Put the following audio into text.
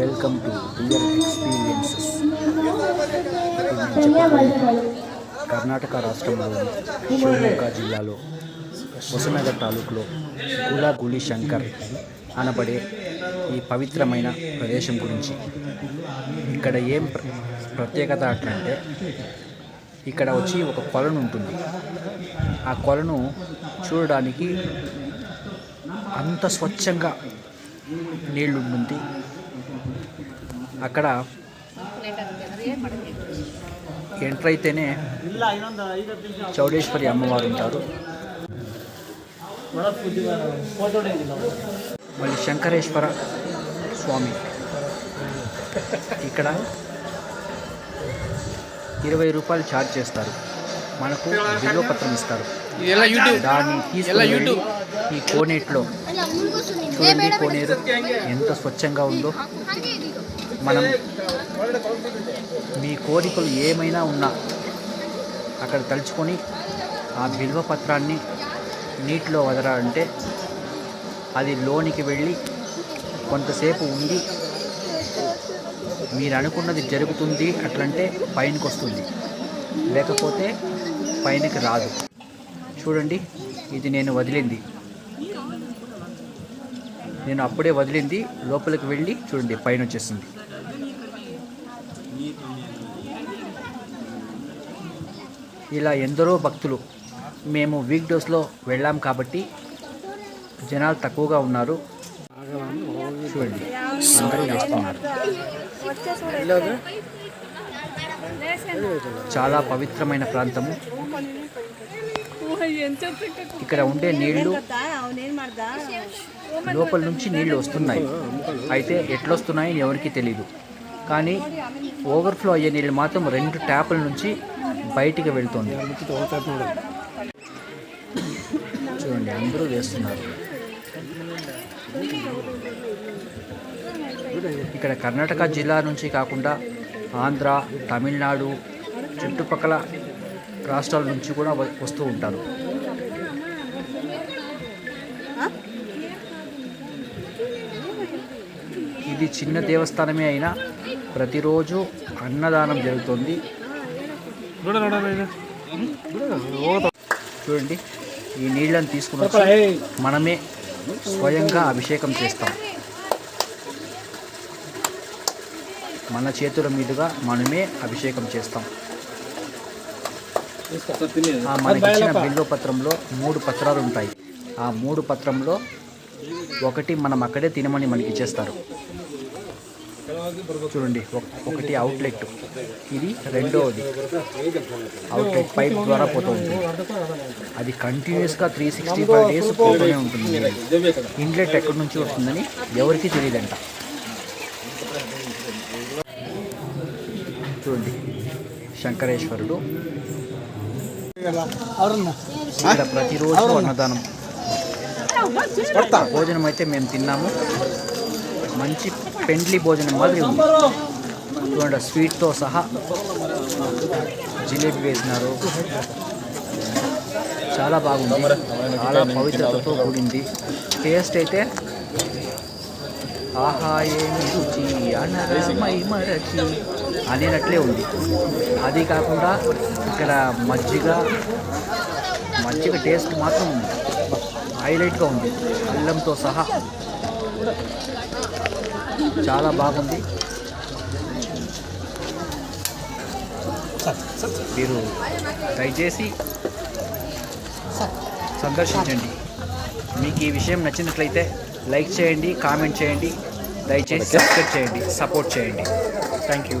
Welcome to real experiences. Karnataka రాష్ట్రంలోని శివమొగ్గ జిల్లాలో హుసనగర్ తాలూకులో గులాగుళి శంకర్ అనబడే ఈ పవిత్రమైన ప్రదేశం గురించి. ఇక్కడ ఏం ప్రత్యేకత అంటే ఇక్కడ వచ్చి ఒక కొలను ఉంటుంది. ఆ కొలను చూడడానికి అంత స్వచ్ఛంగా నీళ్ళు ఉంటుంది అక్కడ ఎంటర్ అయితేనే చౌడేశ్వరి అమ్మవారు ఉంటారు. మళ్ళీ శంకరేశ్వర స్వామి. ఇక్కడ ఇరవై రూపాయలు ఛార్జ్ చేస్తారు. మనకు బిల్వపత్రం ఇస్తారు. దాన్ని తీసుకుని ఈ కోనేట్లో చూడండి కోనేరు ఎంత స్వచ్ఛంగా ఉందో. మనం మీ కోరికలు ఏమైనా ఉన్నా అక్కడ తలుచుకొని ఆ బిల్వ పత్రాన్ని నీటిలో వదలాలంటే అది లోనికి వెళ్ళి కొంతసేపు ఉండి మీరు అనుకున్నది జరుగుతుంది అట్లంటే పైనకి వస్తుంది. లేకపోతే పైనకి రాదు. చూడండి ఇది నేను వదిలింది. నేను అప్పుడే వదిలింది లోపలికి వెళ్ళి చూడండి పైన వచ్చేసింది. ఇలా ఎందరో భక్తులు మేము వీక్ డోస్లో వెళ్ళాం కాబట్టి జనాలు తక్కువగా ఉన్నారు. చూడండి అందరూ వేస్తున్నారు చాలా పవిత్రమైన ప్రాంతము. ఇక్కడ ఉండే నీళ్ళు లోపల నుంచి నీళ్ళు వస్తున్నాయి. అయితే ఎట్లొస్తున్నాయని ఎవరికి తెలియదు కానీ ఓవర్ఫ్లో అయ్యే నీళ్ళు మాత్రం రెండు ట్యాపుల నుంచి బయటికి వెళ్తుంది. చూడండి అందరూ వేస్తున్నారు. ఇక్కడ కర్ణాటక జిల్లా నుంచి కాకుండా ఆంధ్ర తమిళనాడు చుట్టుపక్కల రాష్ట్రాల నుంచి కూడా వస్తూ ఉంటారు. ఇది చిన్న దేవస్థానమే అయినా ప్రతిరోజు అన్నదానం జరుగుతుంది. చూడండి ఈ నీళ్ళని తీసుకుని మనమే స్వయంగా అభిషేకం చేస్తాం. మన చేతుల మీదుగా మనమే అభిషేకం చేస్తాం. ఆ మనకిచ్చిన బిల్వ పత్రంలో మూడు పత్రాలు ఉంటాయి. ఆ మూడు పత్రంలో ఒకటి మనం అక్కడే తినమని మనకి ఇచ్చేస్తారు. చూడండి ఒక- ఒకటి అవుట్లెట్ ఇది రెండవది. అవుట్లెట్ పైప్ ద్వారా పోతూ ఉంటుంది. అది కంటిన్యూస్గా త్రీ సిక్స్టీ ఫైవ్ డేస్ పోతూనే ఉంటుంది. ఇన్లెట్ ఎక్కడి నుంచి వస్తుందని ఎవరికీ తెలియదంట. చూడండి శంకరేశ్వరుడు. ప్రతిరోజు అన్నదానం. భోజనం అయితే మేము తిన్నాము. మంచి పెండ్లి భోజనం మాదిరి ఉంది. చూడండి స్వీట్తో సహా జిలేబీ వేసినారు. చాలా బాగుంది. చాలా పవిత్రతతో కూడింది. టేస్ట్ అయితే ఆహా ఏమి రుచి అనరమై మరచి అనేనట్లే ఉంది. అది కాకుండా ఇక్కడ మజ్జిగ మజ్జిగ టేస్ట్ మాత్రం హైలైట్గా ఉంది. అల్లంతో సహా చాలా బాగుంది. మీరు దయచేసి సందర్శించండి. మీకు ఈ విషయం నచ్చినట్లయితే లైక్ చేయండి కామెంట్ చేయండి దయచేసి సబ్స్క్రైబ్ చేయండి సపోర్ట్ చేయండి. Thank you